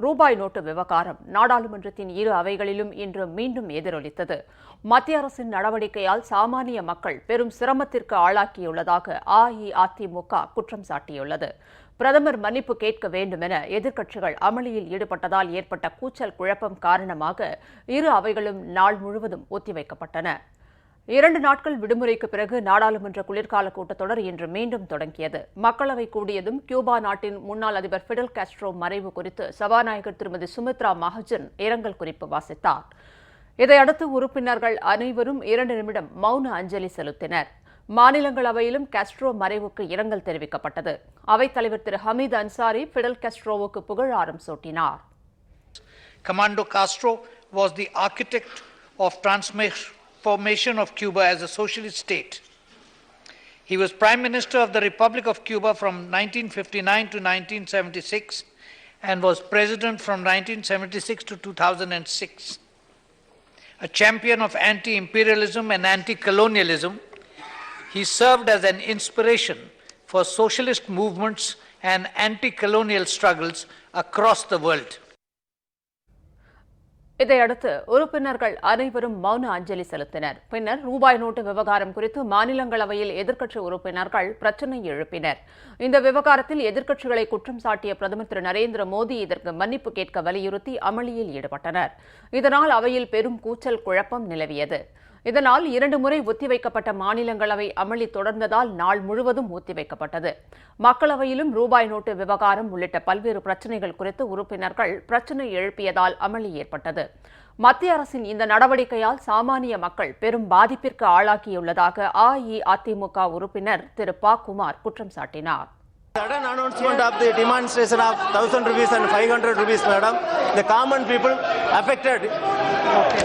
ரூபாய் நோட்டு விவகாரம் நாடாளுமன்றத்தின் இரு அவைகளிலும் இன்று மீண்டும் எதிரொலித்தது. மத்திய அரசின் நடவடிக்கையால் சாமானிய மக்கள் பெரும் சிரமத்திற்கு ஆளாக்கியுள்ளதாக அஇஅதிமுக குற்றம் சாட்டியுள்ளது. பிரதமர் மன்னிப்பு கேட்க வேண்டும் என எதிர்க்கட்சிகள் அமளியில் ஈடுபட்டதால் ஏற்பட்ட கூச்சல் குழப்பம் காரணமாக இரு அவைகளும் நாள் முழுவதும் ஒத்திவைக்கப்பட்டன. இரண்டு நாட்கள் விடுமுறைக்கு பிறகு நாடாளுமன்ற குளிர்கால கூட்டத்தொடர் இன்று மீண்டும் தொடங்கியது. மக்களவை கூடியதும் கியூபா நாட்டின் முன்னாள் அதிபர் பிடல் காஸ்ட்ரோ மறைவு குறித்து சபாநாயகர் திருமதி சுமித்ரா மஹஜன் இரங்கல் குறிப்பு வாசித்தார். இதையடுத்து உறுப்பினர்கள் அனைவரும் இரண்டு நிமிடம் மௌன அஞ்சலி செலுத்தினர். மாநிலங்களவையிலும் காஸ்ட்ரோ மறைவுக்கு இரங்கல் தெரிவிக்கப்பட்டது. அவைத்தலைவர் திரு ஹமீத் அன்சாரி பிடல் காஸ்ட்ரோவுக்கு புகழாரம் சூட்டினார். Commando Castro was the architect of transformation of Cuba as a socialist state. He was Prime Minister of the Republic of Cuba from 1959 to 1976 and was President from 1976 to 2006. A champion of anti imperialism and anti colonialism, he served as an inspiration for socialist movements and anti colonial struggles across the world. இதையடுத்து உறுப்பினர்கள் அனைவரும் மௌன அஞ்சலி செலுத்தினர். பின்னர் ரூபாய் note விவகாரம் குறித்து மாநிலங்களவையில் எதிர்க்கட்சி உறுப்பினர்கள் பிரச்சினை எழுப்பினர். இந்த விவகாரத்தில் எதிர்க்கட்சிகளை குற்றம் சாட்டிய பிரதமர் திரு நரேந்திர மோடி இதற்கு மன்னிப்பு கேட்க வலியுறுத்தி அமளியில் ஈடுபட்டனர். இதனால் அவையில் பெரும் கூச்சல் குழப்பம் நிலவியது. இதனால் இரண்டு முறை ஒத்திவைக்கப்பட்ட மாநிலங்களவை அமளி தொடர்ந்ததால் நாள் முழுவதும் ஒத்திவைக்கப்பட்டது மக்களவையிலும் ரூபாய் நோட்டு விவகாரம் உள்ளிட்ட பல்வேறு பிரச்சினைகள் குறித்து உறுப்பினர்கள் பிரச்சினை எழுப்பியதால் அமளி ஏற்பட்டது மத்திய அரசின் இந்த நடவடிக்கையால் சாமானிய மக்கள் பெரும் பாதிப்பிற்கு ஆளாக்கியுள்ளதாக அஇஅதிமுக உறுப்பினர் திரு ப குமார் குற்றம் சாட்டினார் Sudden announcement of the demonstration of 1000 rupees and 500 rupees, madam. The common people affected.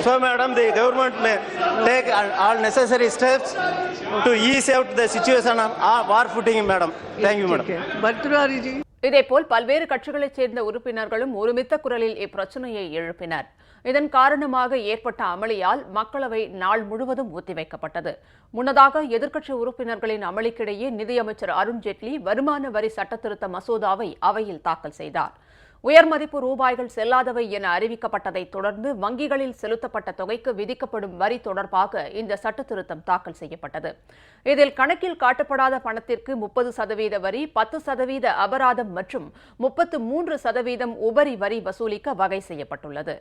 So, madam, the government may take all necessary steps to ease out the situation of war footing, madam. Thank you, madam. இதேபோல் பல்வேறு கட்சிகளைச் சேர்ந்த உறுப்பினர்களும் ஒருமித்த குரலில் இப்பிரச்சனையை எழுப்பினர். இதன் காரணமாக ஏற்பட்ட அமளியால் மக்களவை நாள் முழுவதும் ஒத்திவைக்கப்பட்டது. முன்னதாக எதிர்க்கட்சி உறுப்பினர்களின் அமளிக்கிடையே நிதியமைச்சர் அருண்ஜேட்லி வருமான வரி சட்டத்திருத்த மசோதாவை அவையில் தாக்கல் செய்தார். உயர்மதிப்பு ரூபாய்கள் செல்லாதவை என அறிவிக்கப்பட்டதைத் தொடர்ந்து வங்கிகளில் செலுத்தப்பட்ட தொகைக்கு விதிக்கப்படும் வரி தொடர்பாக இந்த சட்டத்திருத்தம் தாக்கல் செய்யப்பட்டது. இதில் கணக்கில் காட்டப்படாத பணத்திற்கு முப்பது சதவீத வரி பத்து சதவீத அபராதம் மற்றும் முப்பத்து மூன்று சதவீதம் உபரி வரி வசூலிக்க வகை செய்யப்பட்டுள்ளது.